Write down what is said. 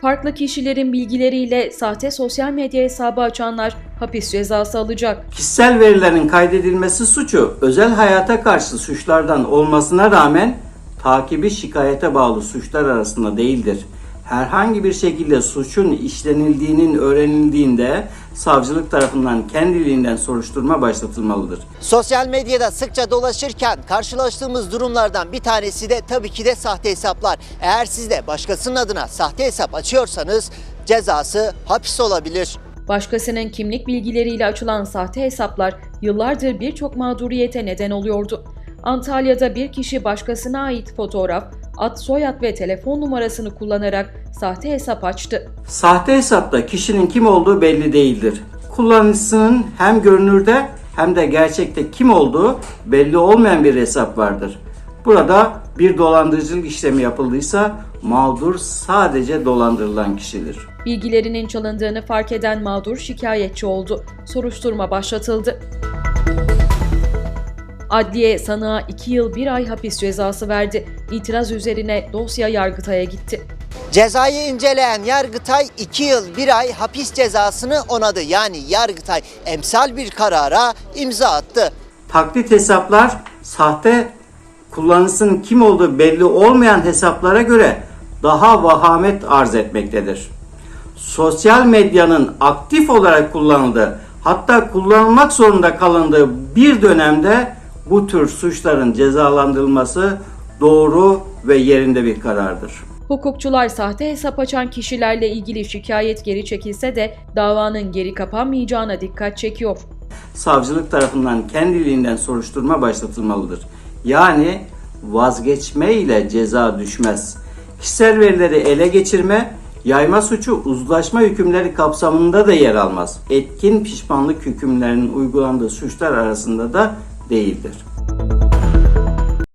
Farklı kişilerin bilgileriyle sahte sosyal medya hesabı açanlar hapis cezası alacak. Kişisel verilerin kaydedilmesi suçu özel hayata karşı suçlardan olmasına rağmen takibi şikayete bağlı suçlar arasında değildir. Herhangi bir şekilde suçun işlenildiğinin öğrenildiğinde savcılık tarafından kendiliğinden soruşturma başlatılmalıdır. Sosyal medyada sıkça dolaşırken karşılaştığımız durumlardan bir tanesi de tabii ki de sahte hesaplar. Eğer siz de başkasının adına sahte hesap açıyorsanız cezası hapis olabilir. Başkasının kimlik bilgileriyle açılan sahte hesaplar yıllardır birçok mağduriyete neden oluyordu. Antalya'da bir kişi başkasına ait fotoğraf, ad, soyad ve telefon numarasını kullanarak sahte hesap açtı. Sahte hesapta kişinin kim olduğu belli değildir. Kullanıcısının hem görünürde hem de gerçekte kim olduğu belli olmayan bir hesap vardır. Burada bir dolandırıcılık işlemi yapıldıysa mağdur sadece dolandırılan kişidir. Bilgilerinin çalındığını fark eden mağdur şikayetçi oldu. Soruşturma başlatıldı. Adliye sanığa 2 yıl 1 ay hapis cezası verdi. İtiraz üzerine dosya Yargıtay'a gitti. Cezayı inceleyen Yargıtay 2 yıl 1 ay hapis cezasını onadı. Yani Yargıtay emsal bir karara imza attı. Taklit hesaplar sahte kullanıcısının kim olduğu belli olmayan hesaplara göre daha vahamet arz etmektedir. Sosyal medyanın aktif olarak kullanıldığı hatta kullanılmak zorunda kalındığı bir dönemde bu tür suçların cezalandırılması doğru ve yerinde bir karardır. Hukukçular sahte hesap açan kişilerle ilgili şikayet geri çekilse de davanın geri kapanmayacağına dikkat çekiyor. savcılık tarafından kendiliğinden soruşturma başlatılmalıdır. Yani vazgeçme ile ceza düşmez. Kişisel verileri ele geçirme, yayma suçu uzlaşma hükümleri kapsamında da yer almaz. Etkin pişmanlık hükümlerinin uygulandığı suçlar arasında da değildir.